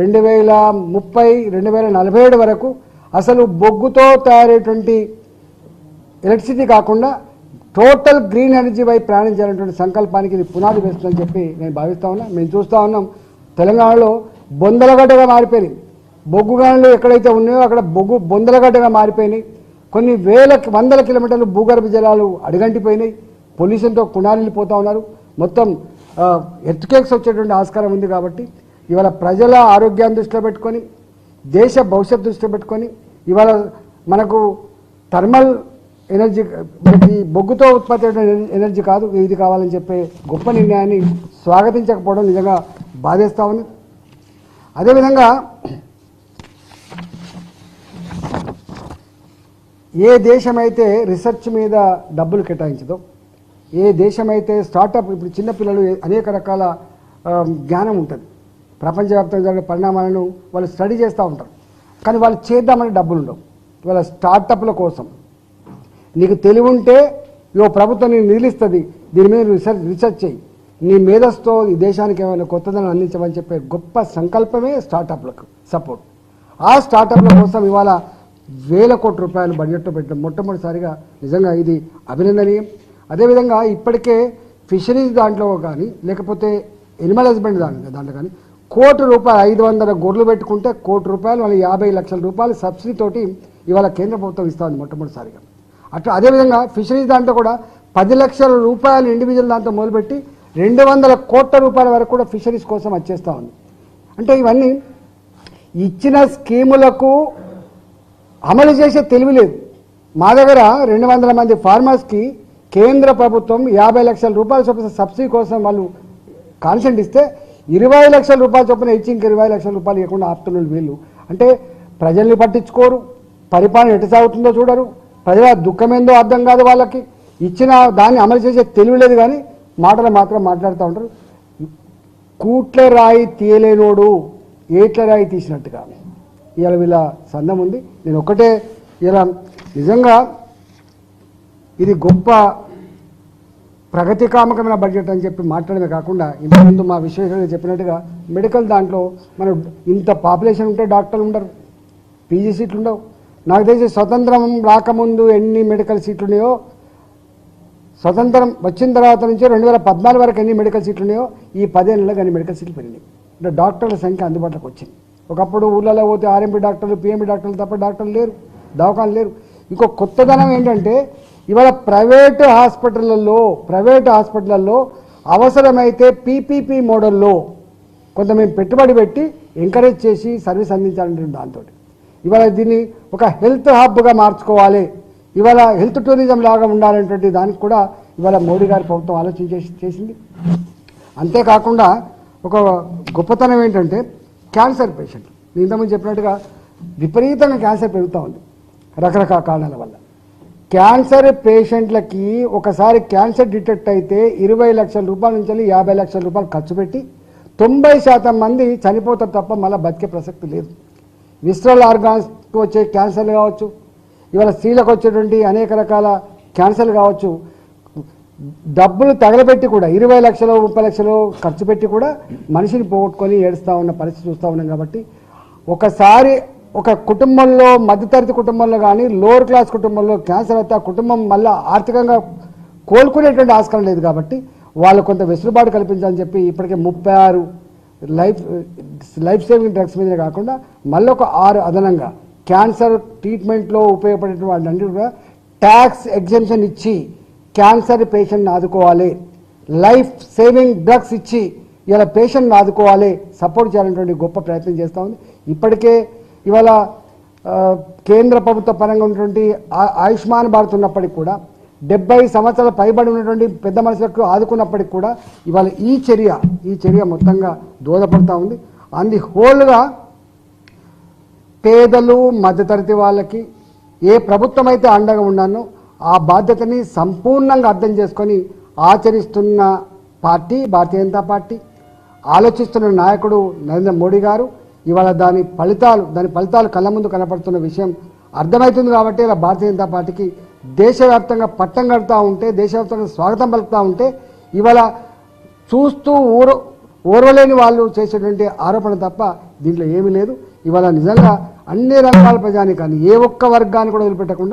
రెండు వేల ముప్పై రెండు వేల నలభై ఏడు వరకు అసలు బొగ్గుతో తయారయ్యేటువంటి ఎలక్ట్రిసిటీ కాకుండా టోటల్ గ్రీన్ ఎనర్జీ వైపు ప్రయాణించాలనేటువంటి సంకల్పానికి ఇది పునాది వేస్తుందని చెప్పి నేను భావిస్తా ఉన్నా. మేము చూస్తూ ఉన్నాం. తెలంగాణలో బొందలగడ్డగా మారిపోయింది. బొగ్గు గనులు ఎక్కడైతే ఉన్నాయో అక్కడ బొగ్గు బొందలగడ్డగా మారిపోయినాయి. కొన్ని వేల వందల కిలోమీటర్లు భూగర్భ జలాలు అడుగంటిపోయినాయి. పొల్యూషన్తో కుణాలిపోతూ ఉన్నారు. మొత్తం ఎర్త్ కేక్స్ వచ్చేటువంటి ఆస్కారం ఉంది కాబట్టి ఇవాళ ప్రజల ఆరోగ్యాన్ని దృష్టిలో పెట్టుకొని దేశ భవిష్యత్తు దృష్టిలో పెట్టుకొని ఇవాళ మనకు థర్మల్ ఎనర్జీ మనకి బొగ్గుతో ఉత్పత్తి అయిన ఎనర్జీ కాదు ఇది కావాలని చెప్పే గొప్ప నిర్ణయాన్ని స్వాగతించకపోవడం నిజంగా బాధేస్తా ఉంది. అదేవిధంగా ఏ దేశమైతే రీసెర్చ్ మీద డబ్బులు కేటాయించదో ఏ దేశమైతే స్టార్టప్ ఇప్పుడు చిన్నపిల్లలు అనేక రకాల జ్ఞానం ఉంటుంది. ప్రపంచవ్యాప్తంగా జరిగే పరిణామాలను వాళ్ళు స్టడీ చేస్తూ ఉంటారు. కానీ వాళ్ళు చేద్దామని డబ్బులు ఉండవు వాళ్ళ స్టార్టప్ల కోసం. నీకు తెలివి ఉంటే ఇవో ప్రభుత్వం నీకు నిధులిస్తుంది. దీని మీద రీసెర్చ్ రీసెర్చ్ చేయి నీ మేధస్తో ఈ దేశానికి ఏమైనా కొత్తదనం అందించమని చెప్పే గొప్ప సంకల్పమే స్టార్టప్లకు సపోర్ట్. ఆ స్టార్టప్ల కోసం ఇవాళ వేల కోట్ల రూపాయలు బడ్జెట్లో పెట్టడం మొట్టమొదటిసారిగా నిజంగా ఇది అభినందనీయం. అదేవిధంగా ఇప్పటికే ఫిషరీస్ దాంట్లో కానీ లేకపోతే ఎనిమల్ హస్బెండ్ దాంట్లో దాంట్లో కానీ కోటి రూపాయలు ఐదు వందల గొర్రెలు పెట్టుకుంటే కోటి రూపాయలు వాళ్ళ యాభై లక్షల రూపాయలు సబ్సిడీతోటి ఇవాళ కేంద్ర ప్రభుత్వం ఇస్తుంది మొట్టమొదటిసారిగా. అట్లా అదేవిధంగా ఫిషరీస్ దాంట్లో కూడా పది లక్షల రూపాయలు ఇండివిజువల్ దాంతో మొదలుపెట్టి రెండు వందల కోట్ల రూపాయల వరకు కూడా ఫిషరీస్ కోసం వచ్చేస్తూ ఉంది. అంటే ఇవన్నీ ఇచ్చిన స్కీములకు అమలు చేసే తెలివి లేదు. మా దగ్గర రెండు వందల మంది ఫార్మర్స్కి కేంద్ర ప్రభుత్వం యాభై లక్షల రూపాయల చొప్పున సబ్సిడీ కోసం వాళ్ళు కాన్సెంట్ ఇస్తే ఇరవై లక్షల రూపాయలు చొప్పున ఇచ్చి ఇంక ఇరవై లక్షల రూపాయలు ఇవ్వకుండా ఆపుతున్నారు వీళ్ళు. అంటే ప్రజల్ని పట్టించుకోరు. పరిపాలన ఎటు సాగుతుందో చూడరు. ప్రజల దుఃఖం ఏందో అర్థం కాదు వాళ్ళకి. ఇచ్చిన దాన్ని అమలు చేసే తెలివి లేదు కానీ మాటలు మాత్రం మాట్లాడుతూ ఉంటారు. కూట్ల రాయి తీయలేనోడు ఏట్ల రాయి తీసినట్టుగా. ఇలా వీళ్ళ సందం ఉంది. నేను ఒకటే ఇలా నిజంగా ఇది గొప్ప ప్రగతికామకమైన బడ్జెట్ అని చెప్పి మాట్లాడమే కాకుండా ఇంతకుముందు మా విశ్వేశ్వర చెప్పినట్టుగా మెడికల్ దాంట్లో మనం ఇంత పాపులేషన్ ఉంటే డాక్టర్లు ఉండరు పీజీ సీట్లు ఉండవు. నాకు తెలిసి స్వతంత్రం రాకముందు ఎన్ని మెడికల్ సీట్లు ఉన్నాయో స్వతంత్రం వచ్చిన తర్వాత నుంచి రెండు వేల పద్నాలుగు వరకు ఎన్ని మెడికల్ సీట్లు ఉన్నాయో ఈ పదేళ్ళలో కానీ మెడికల్ సీట్లు పెరిగినాయి. అంటే డాక్టర్ల సంఖ్య అందుబాటులోకి వచ్చింది. ఒకప్పుడు ఊళ్ళలో పోతే ఆర్ఎంపీ డాక్టర్లు పిఎంపీ డాక్టర్లు తప్ప డాక్టర్లు లేరు దవాఖాలు లేరు. ఇంకో కొత్తదనం ఏంటంటే ఇవాళ ప్రైవేటు హాస్పిటళ్ళల్లో ప్రైవేటు హాస్పిటళ్ళల్లో అవసరమైతే పీపీపీ మోడల్లో కొంత మేము పెట్టుబడి పెట్టి ఎంకరేజ్ చేసి సర్వీస్ అందించాలంటే దాంతో ఇవాళ దీన్ని ఒక హెల్త్ హబ్గా మార్చుకోవాలి. ఇవాళ హెల్త్ టూరిజం లాగా ఉండాలనేటువంటి దానికి కూడా ఇవాళ మోడీ గారి ప్రభుత్వం ఆలోచన చేసి చేసింది. అంతేకాకుండా ఒక గొప్పతనం ఏంటంటే క్యాన్సర్ పేషెంట్ నేను ఇంతకుముందు చెప్పినట్టుగా విపరీతంగా క్యాన్సర్ పెరుగుతూ ఉంది. రకరకాల కారణాల వల్ల. క్యాన్సర్ పేషెంట్లకి ఒకసారి క్యాన్సర్ డిటెక్ట్ అయితే ఇరవై లక్షల రూపాయల నుంచి యాభై లక్షల రూపాయలు ఖర్చు పెట్టి తొంభై శాతం మంది చనిపోతారు తప్ప మళ్ళీ బతికే ప్రసక్తి లేదు. విస్ట్రల్ ఆర్గాన్స్కి వచ్చే క్యాన్సర్లు కావచ్చు ఇవాళ స్త్రీలకు వచ్చేటువంటి అనేక రకాల క్యాన్సర్లు కావచ్చు డబ్బులు తగలబెట్టి కూడా ఇరవై లక్షలు ముప్పై లక్షలు ఖర్చు పెట్టి కూడా మనిషిని పోగొట్టుకొని ఏడుస్తూ ఉన్న పరిస్థితి చూస్తూ ఉన్నాం కాబట్టి ఒకసారి ఒక కుటుంబంలో మధ్యతరగతి కుటుంబంలో కానీ లోవర్ క్లాస్ కుటుంబంలో క్యాన్సర్ అయితే ఆ కుటుంబం మళ్ళీ ఆర్థికంగా కోలుకునేటువంటి ఆస్కారం లేదు కాబట్టి వాళ్ళు కొంత వెసులుబాటు కల్పించాలని చెప్పి ఇప్పటికే ముప్పై ఆరు లైఫ్ లైఫ్ సేవింగ్ డ్రగ్స్ మీద కాకుండా మళ్ళీ ఒక ఆరు అదనంగా క్యాన్సర్ ట్రీట్మెంట్లో ఉపయోగపడేటువంటి వాళ్ళందరూ కూడా ట్యాక్స్ ఎగ్జెంప్షన్ ఇచ్చి క్యాన్సర్ పేషెంట్ని ఆదుకోవాలి. లైఫ్ సేవింగ్ డ్రగ్స్ ఇచ్చి ఇలా పేషెంట్ని ఆదుకోవాలి సపోర్ట్ చేయాలనేటువంటి గొప్ప ప్రయత్నం చేస్తూ ఉంది. ఇప్పటికే ఇవాళ కేంద్ర ప్రభుత్వ పరంగా ఉన్నటువంటి ఆయుష్మాన్ భారత్ ఉన్నప్పటికీ కూడా డెబ్బై సంవత్సరాల పైబడి ఉన్నటువంటి పెద్ద మనుషులకు ఆదుకున్నప్పటికి కూడా ఇవాళ ఈ చర్య ఈ చర్య మొత్తంగా దోహదపడుతూ ఉంది. అంది హోల్గా పేదలు మధ్యతరగతి వాళ్ళకి ఏ ప్రభుత్వం అయితే అండగా ఉన్నానో ఆ బాధ్యతని సంపూర్ణంగా అర్థం చేసుకొని ఆచరిస్తున్న పార్టీ భారతీయ జనతా పార్టీ ఆలోచిస్తున్న నాయకుడు నరేంద్ర మోడీ గారు ఇవాళ దాని ఫలితాలు దాని ఫలితాలు కళ్ళ ముందు కనపడుతున్న విషయం అర్థమవుతుంది కాబట్టి ఇలా భారతీయ జనతా పార్టీకి దేశవ్యాప్తంగా పట్టం కడుతూ ఉంటే దేశవ్యాప్తంగా స్వాగతం పలుకుతూ ఉంటే ఇవాళ చూస్తూ ఊరు ఓర్వలేని వాళ్ళు చేసేటువంటి ఆరోపణ తప్ప దీంట్లో ఏమీ లేదు. ఇవాళ నిజంగా అన్ని రంగాల ప్రజాని కానీ ఏ ఒక్క వర్గాన్ని కూడా వదిలిపెట్టకుండా